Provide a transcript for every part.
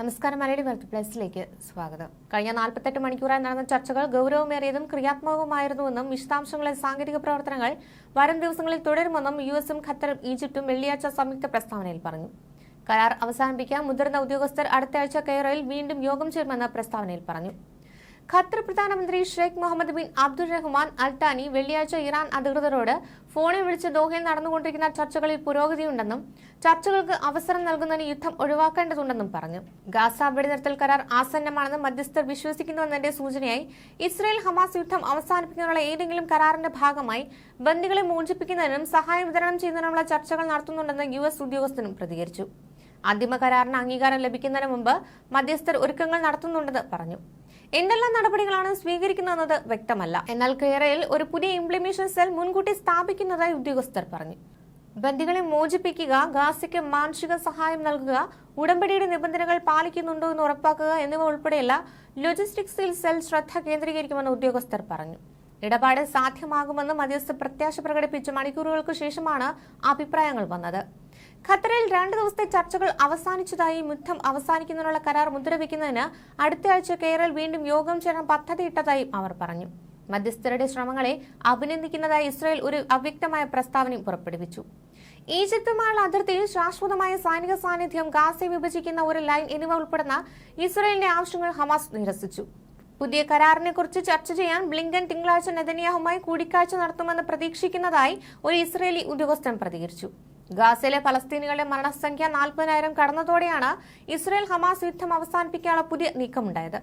നമസ്കാരം മലയാളി വെൽത്ത് പ്ലസിലേക്ക് സ്വാഗതം. കഴിഞ്ഞ നാൽപ്പത്തെട്ട് മണിക്കൂറായി നടന്ന ചർച്ചകൾ ഗൗരവമേറിയതും ക്രിയാത്മകവുമായിരുന്നുവെന്നും വിശദാംശങ്ങളെ സാങ്കേതിക പ്രവർത്തനങ്ങൾ വരും ദിവസങ്ങളിൽ തുടരുമെന്നും യു എസും ഖത്തറും ഈജിപ്തും വെള്ളിയാഴ്ച സംയുക്ത പ്രസ്താവനയിൽ പറഞ്ഞു. കരാർ അവസാനിപ്പിക്കാൻ മുതിർന്ന ഉദ്യോഗസ്ഥർ അടുത്തയാഴ്ച കെയറയിൽ വീണ്ടും യോഗം ചേരുമെന്ന് പ്രസ്താവനയിൽ പറഞ്ഞു. ഖത്തർ പ്രധാനമന്ത്രി Sheikh Mohammed bin Abdul Rahman Al Thani വെള്ളിയാഴ്ച ഇറാൻ അധികൃതരോട് ഫോണിൽ വിളിച്ച് ദോഹയിൽ നടന്നുകൊണ്ടിരിക്കുന്ന ചർച്ചകളിൽ പുരോഗതിയുണ്ടെന്നും ചർച്ചകൾക്ക് അവസരം നൽകുന്നതിന് യുദ്ധം ഒഴിവാക്കേണ്ടതുണ്ടെന്നും പറഞ്ഞു. ഗാസ വെടിനിർത്തൽ കരാർ ആസന്നമാണെന്ന് മധ്യസ്ഥർ വിശ്വസിക്കുന്നുവെന്നതിന്റെ സൂചനയായി ഇസ്രയേൽ ഹമാസ് യുദ്ധം അവസാനിപ്പിക്കുന്നതിനുള്ള ഏതെങ്കിലും കരാറിന്റെ ഭാഗമായി ബന്ദികളെ മോചിപ്പിക്കുന്നതിനും സഹായം വിതരണം ചെയ്യുന്നതിനുമുള്ള ചർച്ചകൾ നടത്തുന്നുണ്ടെന്ന് യു എസ് ഉദ്യോഗസ്ഥനും പ്രതികരിച്ചു. അന്തിമ കരാറിന് അംഗീകാരം ലഭിക്കുന്നതിന് മുമ്പ് മധ്യസ്ഥർ ഒരുക്കങ്ങൾ നടത്തുന്നുണ്ടെന്ന് പറഞ്ഞു. എന്തെല്ലാം നടപടികളാണ് സ്വീകരിക്കുന്നതെന്നത് വ്യക്തമല്ല. എന്നാൽ കേരളയിൽ ഒരു പുതിയ ഇംപ്ലിമേഷൻ സെൽ മുൻകൂട്ടി സ്ഥാപിക്കുന്നതായി ഉദ്യോഗസ്ഥർ പറഞ്ഞു. ബന്ദികളെ മോചിപ്പിക്കുക ഗാസയ്ക്ക് മാനുഷിക സഹായം നൽകുക ഉടമ്പടിയുടെ നിബന്ധനകൾ പാലിക്കുന്നുണ്ടോ എന്ന് ഉറപ്പാക്കുക എന്നിവ ഉൾപ്പെടെയുള്ള ലോജിസ്റ്റിക്സിൽ സെൽ ശ്രദ്ധ കേന്ദ്രീകരിക്കുമെന്ന് ഉദ്യോഗസ്ഥർ പറഞ്ഞു. ഇടപാട് സാധ്യമാകുമെന്ന് മധ്യസ്ഥ പ്രത്യാശ പ്രകടിപ്പിച്ച മണിക്കൂറുകൾക്ക് ശേഷമാണ് അഭിപ്രായങ്ങൾ വന്നത്. ഖത്തറിൽ രണ്ട് ദിവസത്തെ ചർച്ചകൾ അവസാനിച്ചതായി യുദ്ധം അവസാനിക്കുന്നതിനുള്ള കരാർ മുദ്രവെക്കുന്നതിന് അടുത്തയാഴ്ച കേരൾ വീണ്ടും യോഗം ചേരാൻ പദ്ധതിയിട്ടതായും അവർ പറഞ്ഞു. മധ്യസ്ഥരുടെ ശ്രമങ്ങളെ അഭിനന്ദിക്കുന്നതായി ഇസ്രായേൽ ഒരു അവ്യക്തമായ പ്രസ്താവനയും പുറപ്പെടുവിച്ചു. ഈജിപ്തുമായുള്ള അതിർത്തിയിൽ ശാശ്വതമായ സൈനിക സാന്നിധ്യം ഗാസെ വിഭജിക്കുന്ന ഒരു ലൈൻ എന്നിവ ഉൾപ്പെടുന്ന ഇസ്രായേലിന്റെ ആവശ്യങ്ങൾ ഹമാസ് നിരസിച്ചു. പുതിയ കരാറിനെ കുറിച്ച് ചർച്ച ചെയ്യാൻ ബ്ലിങ്കൻ തിങ്കളാഴ്ച നെതന്യാഹുമായി കൂടിക്കാഴ്ച നടത്തുമെന്ന് പ്രതീക്ഷിക്കുന്നതായി ഒരു ഇസ്രയേലി ഉദ്യോഗസ്ഥൻ പ്രതികരിച്ചു. ഗാസയിലെ ഫലസ്തീനികളുടെ മരണസംഖ്യ നാൽപ്പതിനായിരം കടന്നതോടെയാണ് ഇസ്രയേൽ ഹമാസ് യുദ്ധം അവസാനിപ്പിക്കാനുള്ള പുതിയ നീക്കമുണ്ടായത്.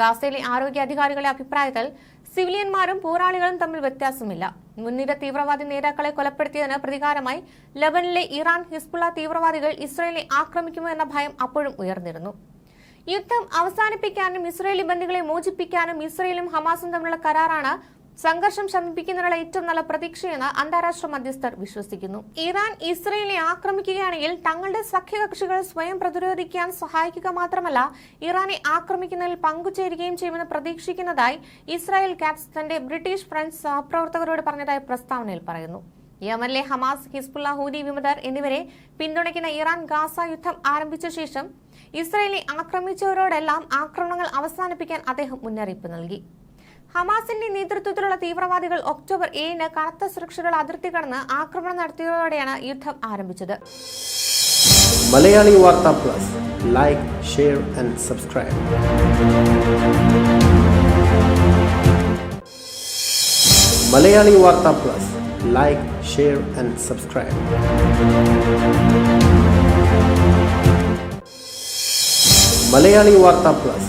ഗാസയിലെ ആരോഗ്യ അധികാരികളുടെ അഭിപ്രായത്തിൽ സിവിലിയന്മാരും പോരാളികളും തമ്മിൽ വ്യത്യാസമില്ല. മുൻനിര തീവ്രവാദി നേതാക്കളെ കൊലപ്പെടുത്തിയതിന് പ്രതികാരമായി ലബനിലെ ഇറാൻ ഹിസ്ബുള്ള തീവ്രവാദികൾ ഇസ്രയേലിനെ ആക്രമിക്കുമോ എന്ന ഭയം അപ്പോഴും ഉയർന്നിരുന്നു. യുദ്ധം അവസാനിപ്പിക്കാനും ഇസ്രയേലി ബന്ദികളെ മോചിപ്പിക്കാനും ഇസ്രയേലും ഹമാസും തമ്മിലുള്ള കരാറാണ് സംഘർഷം ശമിപ്പിക്കുന്നതിനുള്ള ഏറ്റവും നല്ല പ്രതീക്ഷയെന്ന് അന്താരാഷ്ട്ര മധ്യസ്ഥർ വിശ്വസിക്കുന്നു. ഇറാൻ ഇസ്രയേലിനെ ആക്രമിക്കുകയാണെങ്കിൽ തങ്ങളുടെ സഖ്യകക്ഷികൾ സ്വയം പ്രതിരോധിക്കാൻ സഹായിക്കുക മാത്രമല്ല ഇറാനെ ആക്രമിക്കുന്നതിൽ പങ്കുചേരുകയും ചെയ്യുമെന്ന് പ്രതീക്ഷിക്കുന്നതായി ഇസ്രായേൽ ക്യാപ്സ് തന്റെ ബ്രിട്ടീഷ് ഫ്രഞ്ച് സഹപ്രവർത്തകരോട് പറഞ്ഞതായി പ്രസ്താവനയിൽ പറയുന്നു. യമനിലെ ഹമാസ് ഹിസ്ബുള്ള ഹൂദി വിമതർ എന്നിവരെ പിന്തുണയ്ക്കുന്ന ഇറാൻ ഗാസ യുദ്ധം ആരംഭിച്ച ശേഷം ഇസ്രയേലിനെ ആക്രമിച്ചവരോടെല്ലാം ആക്രമണങ്ങൾ അവസാനിപ്പിക്കാൻ അദ്ദേഹം മുന്നറിയിപ്പ് നൽകി. ഹമാസിന്റെ നേതൃത്വത്തിലുള്ള തീവ്രവാദികൾ ഒക്ടോബർ ഏഴിന് കനത്ത സുരക്ഷകൾ അതിർത്തി കടന്ന് ആക്രമണം നടത്തിയതോടെയാണ് യുദ്ധം ആരംഭിച്ചത്. മലയാളി വാർത്താ plus. Like share and subscribe plus. Like share and subscribe plus.